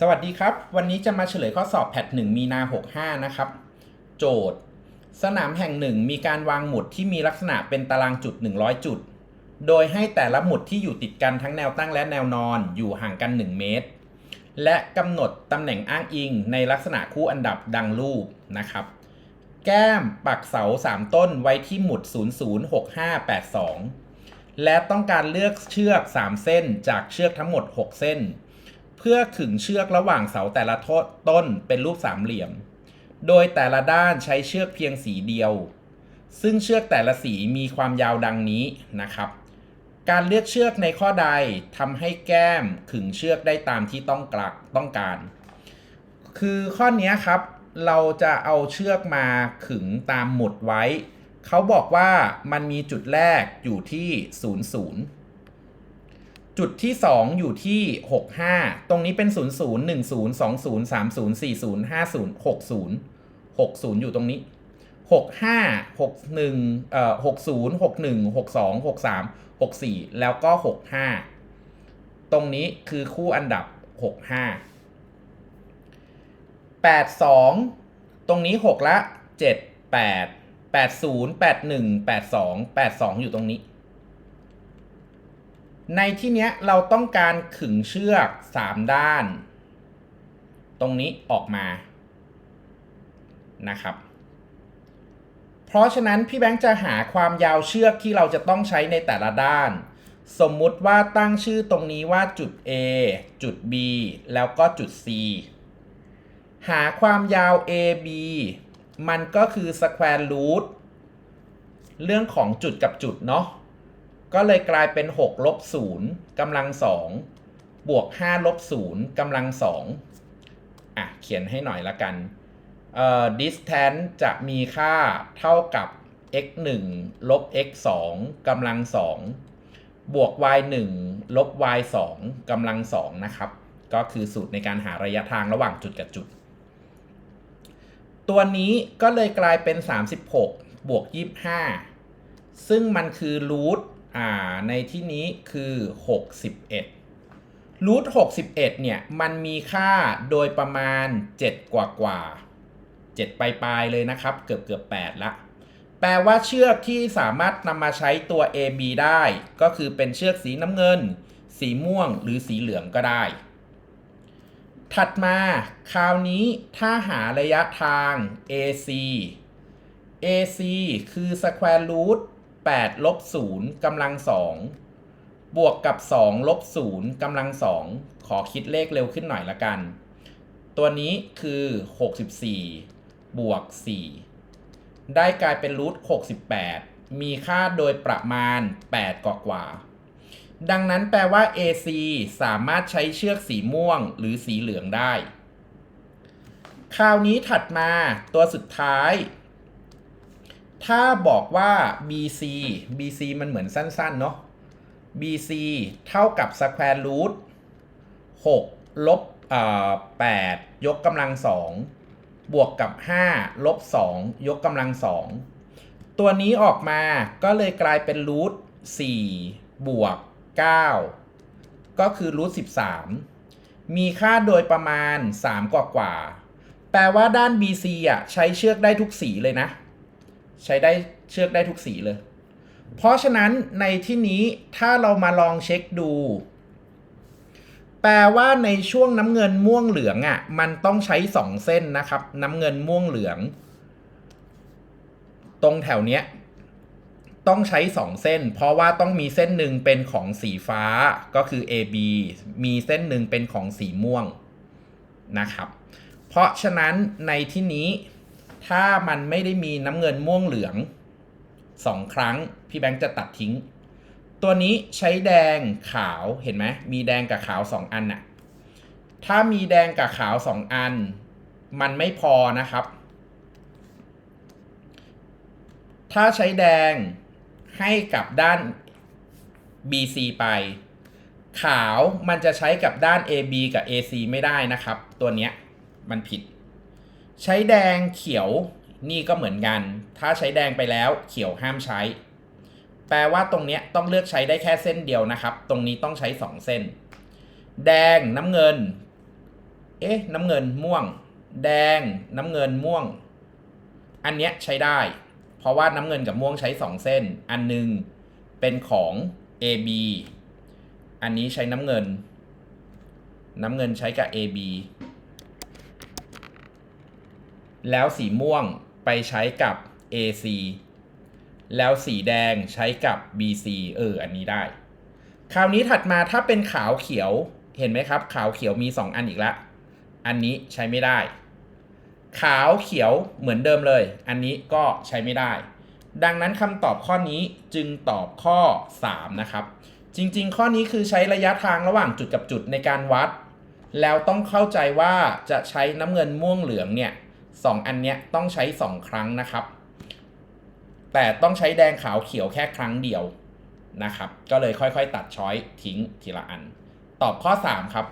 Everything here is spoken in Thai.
สวัสดีครับ วันนี้จะมาเฉลยข้อสอบแพท1มีนา 65 นะครับ โจทย์ สนามแห่งหนึ่งมีการวางหมุดที่มีลักษณะเป็นตารางจุด 100 จุด โดยให้แต่ละหมุดที่อยู่ติดกันทั้งแนวตั้งและแนวนอนอยู่ห่างกัน 1 เมตร และกำหนดตำแหน่งอ้างอิงในลักษณะคู่อันดับดังรูปนะครับ แก้มปักเสา 3 ต้นไว้ที่หมุด 006582 และต้องการเลือกเชือก 3 เส้นจากเชือกทั้งหมด 6 เส้น พื่อขึงเชือกระหว่างเสาแต่ละต้นเป็นรูปสามเหลี่ยม โดยแต่ละด้านใช้เชือกเพียงสีเดียว ซึ่งเชือกแต่ละสีมีความยาวดังนี้นะครับ การเลือกเชือกในข้อใดทำให้แก้มขึงเชือกได้ตามที่ต้องกลักต้องการ คือข้อนี้ครับ เราจะเอาเชือกมาขึงตามหมุดไว้ เขาบอกว่ามันมีจุดแรกอยู่ที่ 00 จุดที่ 2 อยู่ที่ 65 ตรงนี้เป็น 00 10 20 30 40 50 60 60 อยู่ตรงนี้ 65 61เอ่อ60 61 62 63 64 แล้วก็ 65 ตรงนี้คือคู่อันดับ 65 82 ตรงนี้ 6 ละ 7 8 80 81 82 82 อยู่ตรงนี้ ในที่เนี้ยเราต้องการขึงเชือก3ด้าน ตรงนี้ออกมานะครับ เพราะฉะนั้นพี่แบงค์จะหาความยาวเชือกที่เราจะต้องใช้ในแต่ละด้าน สมมุติว่าตั้งชื่อตรงนี้ว่าจุด A จุด B แล้วก็จุด C หาความยาว AB มันก็คือ square root เรื่องของจุดกับจุดเนาะ ก็เลยกลายเป็น6ลบ0กำลัง2บวก5ลบ0กำลัง2อะเขียนให้หน่อยละกันเอ่อ distance จะมีค่าเท่ากับ x 1ลบ x 2กำลัง2บวก y 1ลบ y 2กำลัง2นะครับ ก็คือสูตรในการหาระยะทางระหว่างจุดกับจุด ตัวนี้ก็เลยกลายเป็น 36 บวก 25 ซึ่งมันคือรูท่าในที่นี้คือ 61รูท61เนี่ยมันมีค่าโดยประมาณ 7 กว่ากว่า7ปลายปลายเลยนะครับ เกือบเกือบ8ละแปลว่าเชือกที่สามารถนำมาใช้ตัว AB ได้ ก็คือเป็นเชือกสีน้ำเงิน สีม่วงหรือสีเหลืองก็ได้ ถัดมาคราวนี้ถ้าหาระยะทาง AC AC คือ square root 8ลบ0กำลัง2บวกกับ 2 ลบ0กำลัง 2 ขอคิดเลขเร็วขึ้นหน่อยละกัน ตัวนี้คือ 64 บวก 4 ได้กลายเป็นรูท68 มีค่าโดยประมาณ 8 กว่ากว่า ดังนั้นแปลว่า AC สามารถใช้เชือกสีม่วงหรือสีเหลืองได้ คราวนี้ถัดมาตัวสุดท้าย ถ้าบอกว่า BC BC มันเหมือนสั้นๆ เนาะ BC เท่ากับ square root 6ลบเอ่อ8ยกกำลัง2บวกกับ 5 ลบ 2 ยกกำลัง2ตัวนี้ออกมาก็เลยกลายเป็นรูท4บวก 9 ก็คือรูท13 มีค่าโดยประมาณ 3 กว่ากว่า แปลว่าด้าน BC อะใช้เชือกได้ทุกสีเลยนะ ใช้ได้เชือกได้ทุกสีเลย เพราะฉะนั้นในที่นี้ถ้าเรามาลองเช็คดู แปลว่าในช่วงน้ำเงินม่วงเหลืองอะ่ะ มันต้องใช้สองเส้นนะครับ น้ำเงินม่วงเหลือง ตรงแถวเนี้ยต้องใช้สองเส้น เพราะว่าต้องมีเส้นหนึ่งเป็นของสีฟ้าก็คือ AB มีเส้นหนึ่งเป็นของสีม่วงนะครับ เพราะฉะนั้นในที่นี้ ถ้ามันไม่ได้มีน้ำเงินม่วงเหลืองสองครั้ง พี่แบงค์จะตัดทิ้ง ตัวนี้ใช้แดงขาวเห็นไหมมีแดงกับขาวสองอันน่ะ ถ้ามีแดงกับขาวสองอัน มันไม่พอนะครับ ถ้าใช้แดงให้กับด้าน BC ไป ขาวมันจะใช้กับด้าน AB กับ AC ไม่ได้นะครับ ตัวเนี้ยมันผิด ใช้แดงเขียวนี่ก็เหมือนกัน ถ้าใช้แดงไปแล้วเขียวห้ามใช้ แปลว่าตรงนี้ต้องเลือกใช้ได้แค่เส้นเดียวนะครับ ตรงนี้ต้องใช้ 2 เส้น แดงน้ำเงิน เอ๊ะน้ำเงินม่วง แดงน้ำเงินม่วง อันเนี้ยใช้ได้ เพราะว่าน้ำเงินกับม่วงใช้สองเส้น อันหนึงเป็นของ AB อันนี้ใช้น้ำเงิน น้ำเงินใช้กับ AB แล้วสีม่วงไปใช้กับ AC แล้วสีแดงใช้กับ BC เออ อันนี้ได้ คราวนี้ถัดมาถ้าเป็นขาวเขียว เห็นไหมครับ ขาวเขียวมี 2 อันอีกละ อันนี้ใช้ไม่ได้ ขาวเขียวเหมือนเดิมเลย อันนี้ก็ใช้ไม่ได้ ดังนั้นคำตอบข้อนี้จึงตอบข้อ 3 นะครับ จริง ๆ ข้อนี้คือใช้ระยะทางระหว่างจุดกับจุดในการวัด แล้วต้องเข้าใจว่าจะใช้น้ำเงินม่วงเหลืองเนี่ย สองอันเนี้ยต้องใช้ 2 ครั้งนะครับ แต่ต้องใช้แดงขาวเขียวแค่ครั้งเดียวนะครับ ก็เลยค่อยๆ ตัดช้อยทิ้งทีละอัน ตอบข้อ 3 ครับ